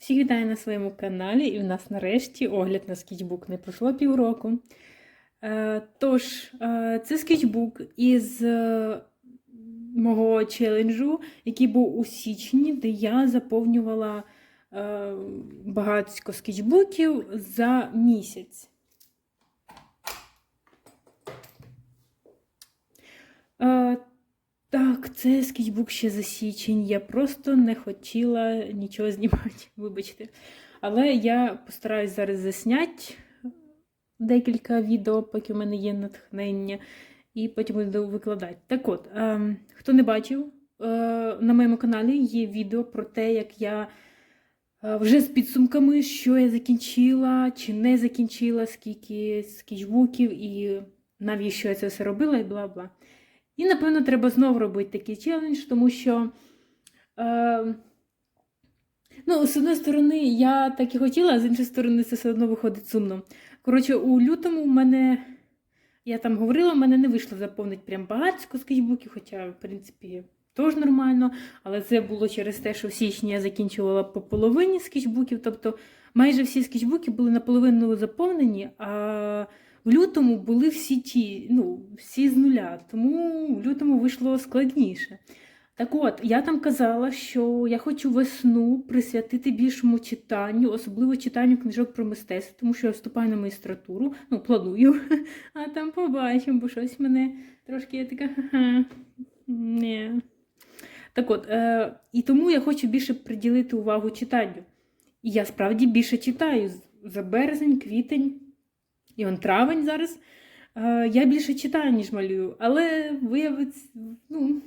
Всіх вітаю на своєму каналі, і в нас нарешті огляд на скетчбук. Не пройшло півроку. Е, тож, е, це скетчбук із е, мого челенджу, який був у січні, де я заповнювала багатько скетчбуків за місяць. Е, так, це скетчбук ще за січень. Я просто не хотіла нічого знімати, вибачте. Але я постараюсь зараз засняти декілька відео, поки в мене є натхнення, і потім буду викладати. Так от, е, хто не бачив, е, на моєму каналі є відео про те, як я е, вже з підсумками, що я закінчила чи не закінчила, скільки скетчбуків і навіщо я це все робила, і бла-бла. І, напевно, треба знову робити такий челендж, тому що, е, ну, з одної сторони, я так і хотіла, а з іншої сторони, це все одно виходить сумно. Коротше, у лютому в мене, я там говорила, в мене не вийшло заповнити прям багатько скетчбуків, хоча, в принципі, теж нормально. Але це було через те, що в січні я закінчувала по половині скетчбуків, тобто майже всі скетчбуки були наполовину заповнені, а в лютому були всі ті, ну, всі з нуля, тому в лютому вийшло складніше. Так от, я там казала, що я хочу весну присвятити більшому читанню, особливо читанню книжок про мистецтво, тому що я вступаю на магістратуру, ну, планую, а там побачимо, бо щось мене трошки я така. ні. Так от, е, і тому я хочу більше приділити увагу читанню. І я справді більше читаю за березень, квітень. І он травень зараз. Е, я більше читаю, ніж малюю. Але виявиться, ну,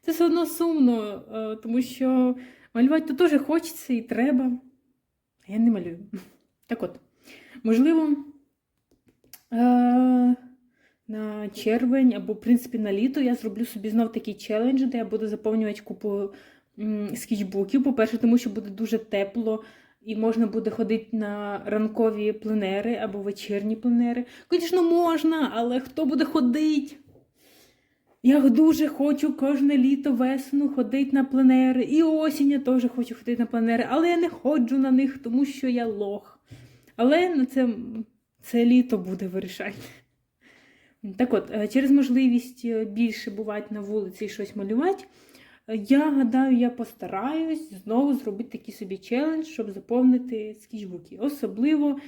це все одно сумно, е, тому що малювати то теж хочеться і треба. А я не малюю. Так от, можливо, е, на червень або, в принципі, на літо я зроблю собі знов такий челендж, де я буду заповнювати купу скетчбуків. По-перше, тому що буде дуже тепло. І можна буде ходити на ранкові пленери або вечірні пленери. Звісно, можна, але хто буде ходити? Я дуже хочу кожне літо весну ходити на пленери. І осінь я теж хочу ходити на пленери, але я не ходжу на них, тому що я лох. Але на це, це літо буде вирішати. Так от, е, через можливість е, більше бувати на вулиці і щось малювати. Я гадаю, я постараюсь знову зробити такий собі челендж, щоб заповнити скетчбуки. Особливо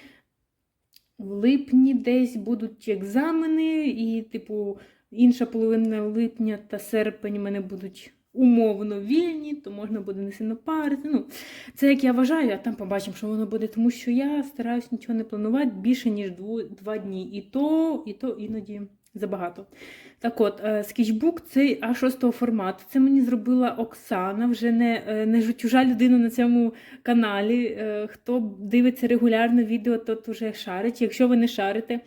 в липні десь будуть екзамени, і, типу, інша половина липня та серпень мене будуть умовно вільні, то можна буде не сильно парити. Ну, це як я вважаю, а там побачимо, що воно буде, тому що я стараюсь нічого не планувати більше, ніж дву, два дні. І то, і то іноді забагато. Так от, е, скетчбук цей А6 формату. Це мені зробила Оксана, вже не е, не жутюжа людина на цьому каналі. Е, Хто дивиться регулярно відео, тот вже шарить. Якщо ви не шарите,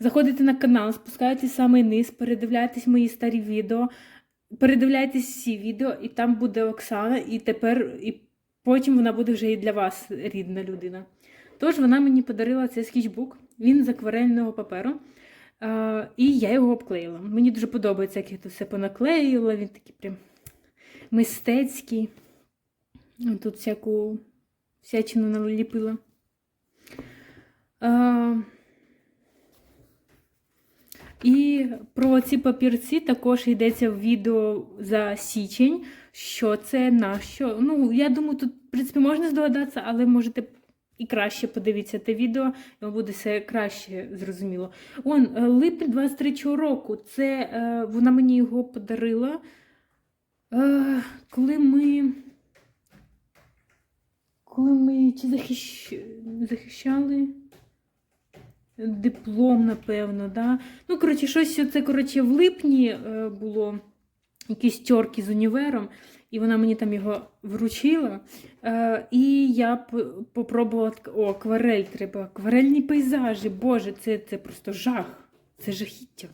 заходите на канал, спускаєтесь саме низ, передивляйтесь мої старі відео, передивляйтесь всі відео, і там буде Оксана, і тепер, і потім вона буде вже і для вас рідна людина. Тож вона мені подарила цей скетчбук, він з акварельного паперу. Uh, і я його обклеїла. Мені дуже подобається, як я це все понаклеїла. Він такий прям мистецький. Тут всяку всячину наліпила. Uh, і про ці папірці також йдеться в відео за січень, що це на що. Ну, я думаю, тут, в принципі, можна здогадатися, але можете і краще подивіться те відео, вам буде все краще зрозуміло. Он, е, липень 23 року, це е, вона мені його подарила, е, коли ми. Коли ми чи захищ... захищали диплом, напевно, да? Ну, коротше, щось це, коротше, в липні було якісь тьорки з універом, і вона мені там його вручила. Е, І я попробувала о, акварель треба. Акварельні пейзажі. Боже, це це просто жах. Це жахіття.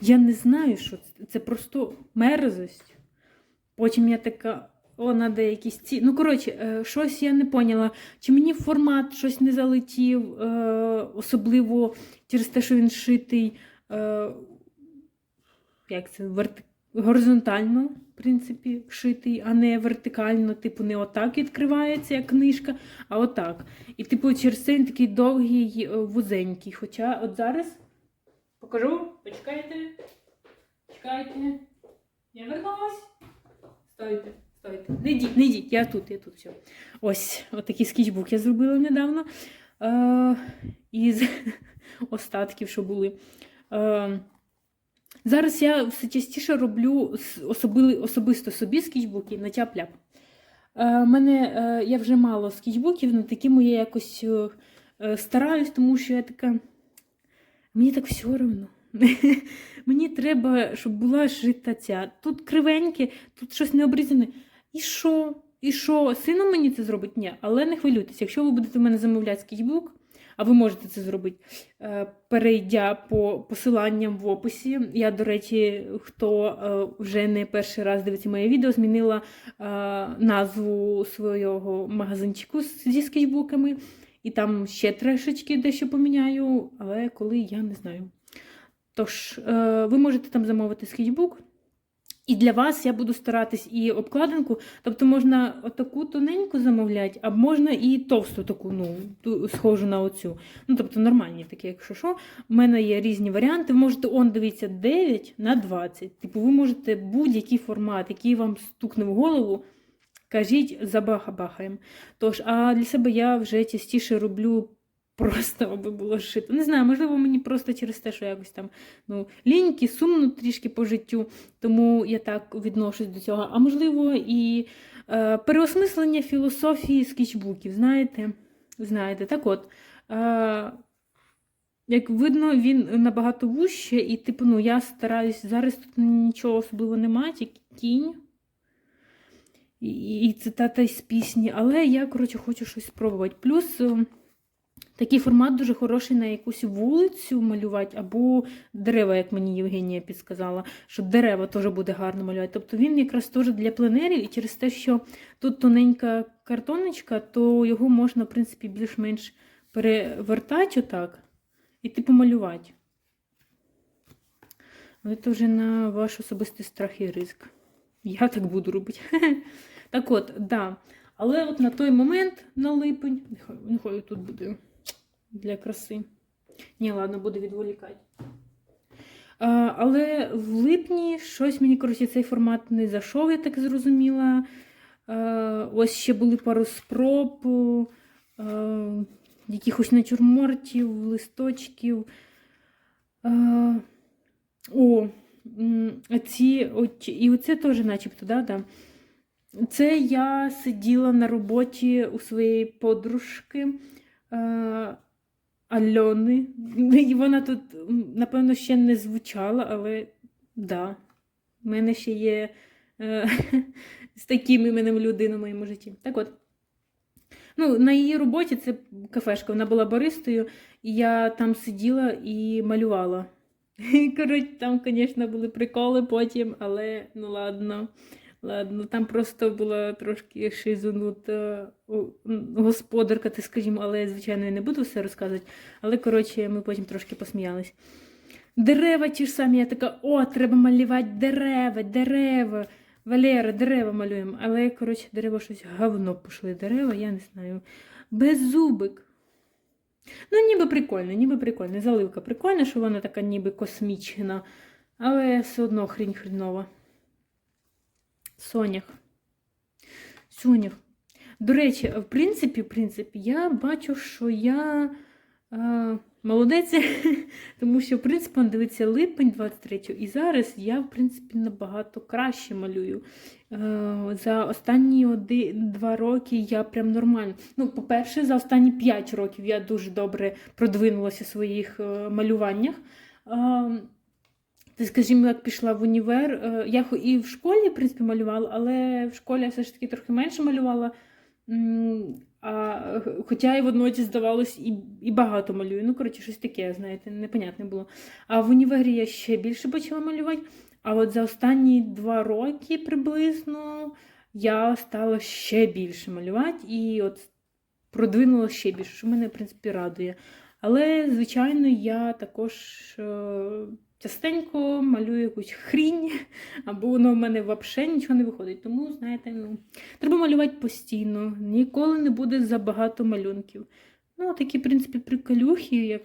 Я не знаю, що це. Це просто мерзость. Потім я така. О, надо якісь ці. Ну, коротше, е, щось я не поняла. Чи мені формат щось не залетів, е, особливо через те, що він шитий, е, як це, горизонтально. Принципі, шитий, а не вертикально, типу, не отак відкривається, як книжка, а отак. І, типу, через це він такий довгий, е, вузенький. Хоча от зараз покажу, почекайте. Чекайте. Я вернулась. Стойте, стойте. Не йдіть, не йдіть, я тут, я тут все. Ось, отакий скетчбук я зробила недавно. Е, із остатків, що були. Е, зараз я все частіше роблю особили, особисто собі скетчбуки на тяп-ляп. Е, мене, е, я вже мало скетчбуків, на такими я якось е, е, стараюсь, тому що я така. Мені так все одно. Мені треба, щоб була жита ця. Тут кривеньке, тут щось не обрізане. І що? І що? Сину мені це зробить? Ні. Але не хвилюйтесь, якщо ви будете в мене замовляти скетчбук, а ви можете це зробити, е, перейдя по посиланням в описі. Я, до речі, хто е, вже не перший раз дивиться моє відео, змінила е, назву свого магазинчику зі скетчбуками. І там ще трешечки дещо поміняю, але коли я не знаю. Тож, ви можете там замовити скетчбук. І для вас я буду старатись і обкладинку, тобто можна отаку тоненьку замовляти, а можна і товсту таку, ну, ту- схожу на оцю. Ну, тобто нормальні такі, якщо що. У мене є різні варіанти. Ви можете, он, дивіться, 9 на 20. Типу, ви можете будь-який формат, який вам стукне в голову, кажіть, забахаємо. Тож, а для себе я вже частіше роблю просто, аби було шито. Не знаю, можливо, мені просто через те, що якось там ну, ліньки, сумно трішки по життю, тому я так відношусь до цього. А можливо, і е, переосмислення філософії скетчбуків, знаєте? Знаєте, так от. Е, як видно, він набагато вужче, і, типу, ну, я стараюсь, зараз тут нічого особливо немає, тільки кінь. І, і цитата із пісні, але я, коротше, хочу щось спробувати. Плюс е, такий формат дуже хороший на якусь вулицю малювати, або дерева, як мені Євгенія підсказала, що дерева теж буде гарно малювати. Тобто він якраз теж для пленерів, і через те, що тут тоненька картоночка, то його можна, в принципі, більш-менш перевертати отак і типу малювати. Але це вже на ваш особистий страх і ризик. Я так буду робити. Так от, да. Але от на той момент, на липень, нехай, нехай тут буде для краси. Ні, ладно, буду відволікати. А, але в липні щось мені, коротше, цей формат не зайшов, я так зрозуміла. А, ось ще були пару спроб, а, якихось натюрмортів, листочків. А, о, ці, от, і оце теж начебто, да, да. Це я сиділа на роботі у своєї подружки е, Альони. І вона тут, напевно, ще не звучала, але да, в мене ще є е, з таким іменем людина в моєму житті. Так от. Ну, на її роботі це кафешка, вона була баристою, і я там сиділа і малювала. Коротше, там, звісно, були приколи потім, але ну ладно. Ладно, там просто була трошки шизонута господарка, ти скажімо, але, звичайно, я не буду все розказувати. Але, коротше, ми потім трошки посміялись. Дерева ті ж самі, я така, о, треба малювати дерева, дерева. Валера, дерева малюємо. Але, коротше, дерева щось говно пішли. Дерева, я не знаю. Беззубик. Ну, ніби прикольно, ніби прикольно. Заливка прикольна, що вона така ніби космічна, але все одно хрінь хрінова. Сонях. Сонях. До речі, в принципі, в принципі, я бачу, що я е, молодець, тому що, в принципі, дивиться липень 23 і зараз я, в принципі, набагато краще малюю. Е, за останні оди, два роки я прям нормально. Ну, по-перше, за останні 5 років я дуже добре продвинулася в своїх е, малюваннях. Е, ти, скажімо, як пішла в універ. е, Я і в школі, в принципі, малювала, але в школі я все ж таки трохи менше малювала. А, хоча і водночас здавалось, і, і багато малюю. Ну, коротше, щось таке, знаєте, непонятне було. А в універі я ще більше почала малювати. А от за останні два роки приблизно я стала ще більше малювати і от продвинула ще більше, що мене, в принципі, радує. Але, звичайно, я також е, частенько малюю якусь хрінь, або воно в мене взагалі нічого не виходить. Тому, знаєте, ну, треба малювати постійно. Ніколи не буде забагато малюнків. Ну, такі, в принципі, приколюхи, як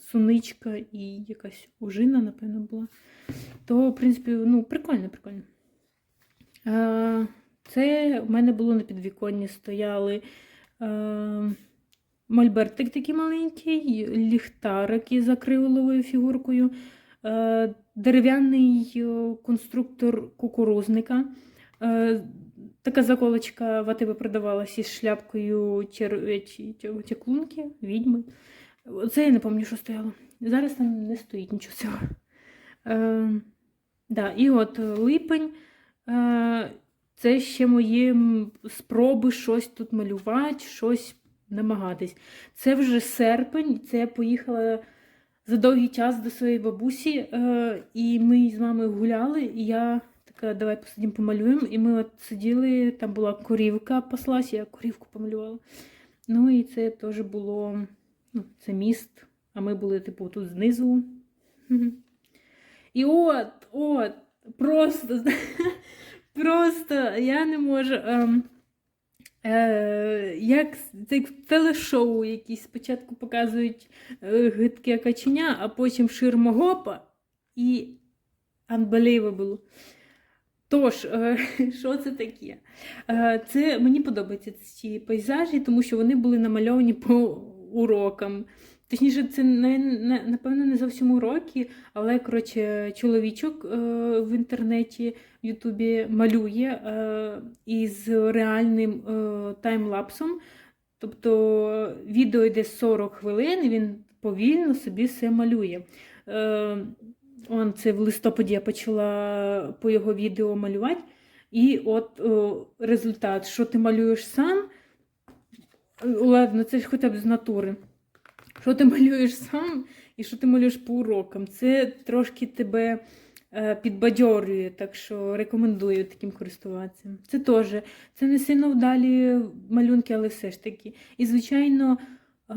суничка і якась ужина, напевно, була. То, в принципі, ну, прикольно, прикольно. Е, Це в мене було на підвіконні стояли е, мольбертик такий маленький, ліхтарик із акриловою фігуркою, е, дерев'яний е, конструктор кукурузника. Е, Така заколочка в АТБ продавалась із шляпкою чаклунки, відьми. Це я не пам'ятаю, що стояло. Зараз там не стоїть нічого цього. Е, да, і от липень. Е, це ще мої спроби щось тут малювати, щось намагатись. Це вже серпень, це я поїхала за довгий час до своєї бабусі, е, і ми з мамою гуляли, і я така, давай посидимо помалюємо. І ми от сиділи, там була корівка паслась, я корівку помалювала. Ну і це теж було ну, це міст, а ми були, типу, тут знизу. І от, от, просто, просто я не можу. Е, як це телешоу якісь спочатку показують е, гидке каченя, а потім ширмогопа і unbelievable. Тож, е, що це таке? Це мені подобаються ці пейзажі, тому що вони були намальовані по урокам. Точніше, це не, не, напевно не зовсім уроки, але коротше, чоловічок е, в інтернеті, в Ютубі малює е, із реальним е, таймлапсом. Тобто відео йде 40 хвилин, і він повільно собі все малює. Е, он, це в листопаді я почала по його відео малювати. І от о, результат, що ти малюєш сам. Ладно, це ж хоча б з натури. Що ти малюєш сам і що ти малюєш по урокам. Це трошки тебе е, підбадьорює, так що рекомендую таким користуватися. Це теж, це не сильно вдалі малюнки, але все ж таки. І, звичайно, е,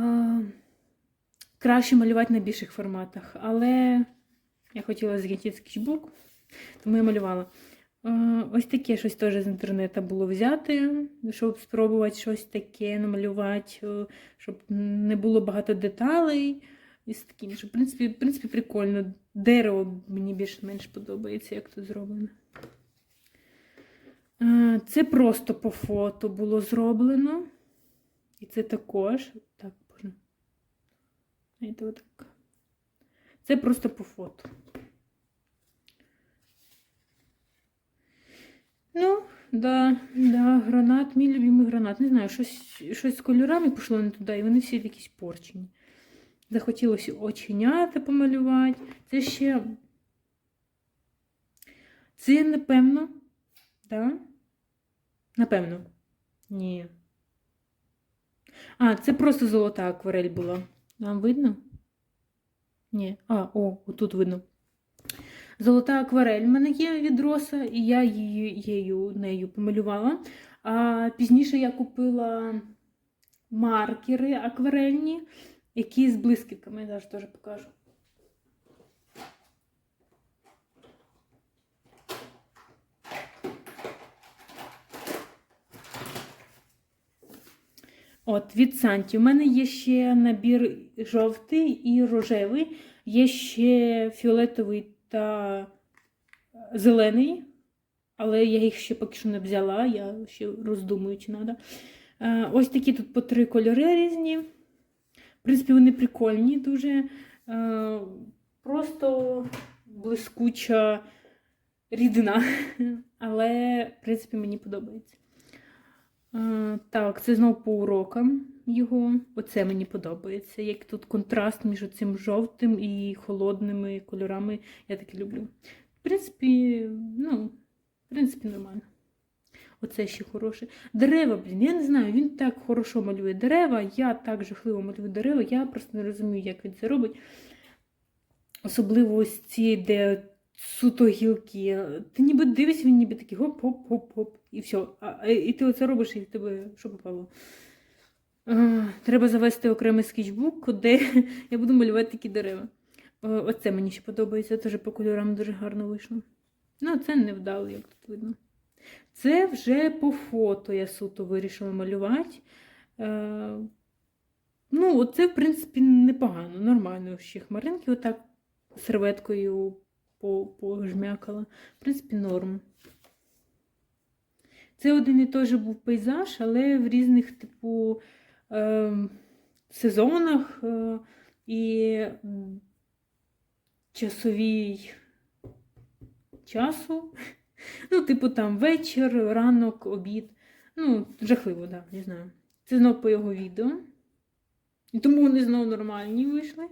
краще малювати на більших форматах. Але я хотіла закінчити скетчбук, тому я малювала. Е, Ось таке щось теж з інтернету було взяти, щоб спробувати щось таке намалювати, е, щоб не було багато деталей. І з таким, що, в принципі, в принципі, прикольно. Дерево мені більш-менш подобається, як тут зроблено. Е, Це просто по фото було зроблено. І це також. Так, можна. Це просто по фото. Ну, да, да, гранат, мій любимий гранат. Не знаю, щось, щось з кольорами пішло не туди, і вони всі якісь порчені. Захотілося оченята помалювати. Це ще. Це, напевно. Да? Напевно. Ні. А, це просто золота акварель була. Вам видно? Ні. А, о, отут видно. Золота акварель в мене є від Роса, і я її, її нею помалювала. А пізніше я купила маркери акварельні, які з блискітками. Я зараз теж покажу. От, від Санті. У мене є ще набір жовтий і рожевий, є ще фіолетовий та зелений, але я їх ще поки що не взяла, я ще роздумую, чи треба. Ось такі тут по три кольори різні. В принципі, вони прикольні, дуже е, просто блискуча рідина. Але, в принципі, мені подобається. Е, Так, це знову по урокам його. Оце мені подобається. Як тут контраст між цим жовтим і холодними кольорами. Я таке люблю. В принципі, ну, в принципі, нормально. Оце ще хороше. Дерева, блін, я не знаю, він так хорошо малює дерева, я так жахливо малюю дерева, я просто не розумію, як він це робить. Особливо ось ці, де суто гілки. Ти ніби дивишся, він ніби такий гоп-гоп-гоп-гоп, і все. А, і ти оце робиш, і тебе що попало? Треба завести окремий скетчбук, де я буду малювати такі дерева. Оце мені ще подобається, теж по кольорам дуже гарно вийшло. Ну, це не вдало, як тут видно. Це вже по фото я суто вирішила малювати. Е, ну, оце, в принципі, непогано, нормально. Ще хмаринки отак серветкою пожмякала. В принципі, норм. Це один і той же був пейзаж, але в різних, типу, сезонах е, і часовій часу. Ну, типу, там вечір, ранок, обід. Ну, жахливо, да, не знаю. Це знов по його відео. І тому вони знов нормальні вийшли.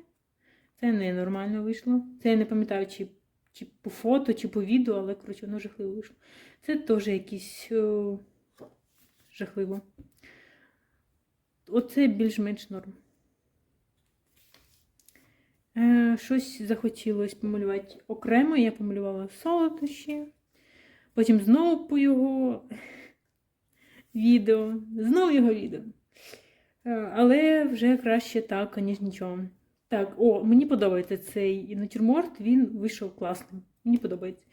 Це не нормально вийшло. Це я не пам'ятаю, чи, чи по фото, чи по відео, але коротше, воно жахливо вийшло. Це теж якісь о, жахливо. Оце більш-менш норм. Е, щось захотілося помалювати окремо. Я помалювала солодощі. Потім знову по його відео. Знову його відео. Е, Але вже краще так, ніж нічого. Так, о, мені подобається цей натюрморт, він вийшов класним. Мені подобається.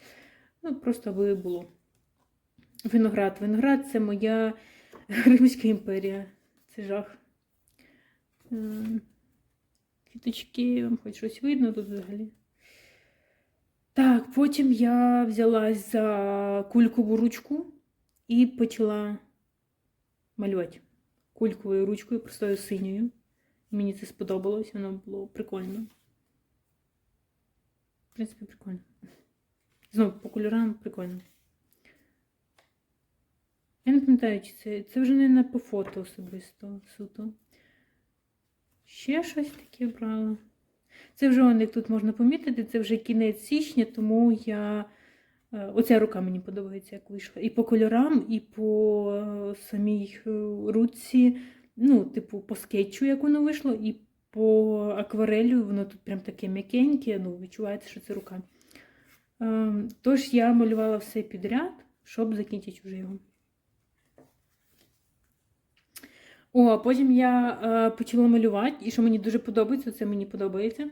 Ну, просто аби було. Виноград. Виноград це моя Римська імперія. Це жах. Ем, Квіточки, вам хоч щось видно тут взагалі. Так, потім я взялась за кулькову ручку і почала малювати кульковою ручкою, простою синьою. Мені це сподобалось, воно було прикольно. В принципі, прикольно. Знову по кольорам прикольно. Я не пам'ятаю, чи це. Це вже не по фото особисто суто. Ще щось таке брала. Це вже, як тут можна помітити, це вже кінець січня, тому я. е, Оця рука мені подобається, як вийшла. І по кольорам, і по е, самій е, руці, ну, типу, по скетчу, як воно вийшло, і по акварелю, воно тут прям таке м'якеньке, ну, відчувається, що це рука. Ем, Тож я малювала все підряд, щоб закінчити вже його. О, а потім я е, почала малювати, і що мені дуже подобається, це мені подобається. Е,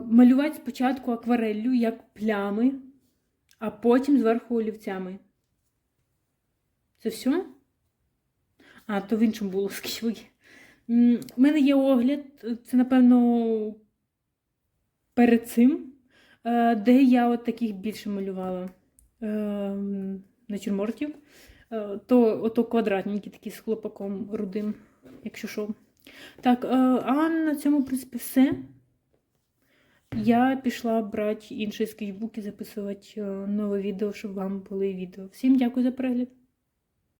малювати спочатку аквареллю, як плями, а потім зверху олівцями. Це все? А, то в іншому було скільки. У мене є огляд, це, напевно, перед цим, е, де я от таких більше малювала е, натюрмортів. Е, То ото квадратненькі такі з хлопаком рудим, якщо що. Так, е, а на цьому, в принципі, все. Я пішла брати інший скетчбук і записувати е, нове відео, щоб вам були відео. Всім дякую за перегляд.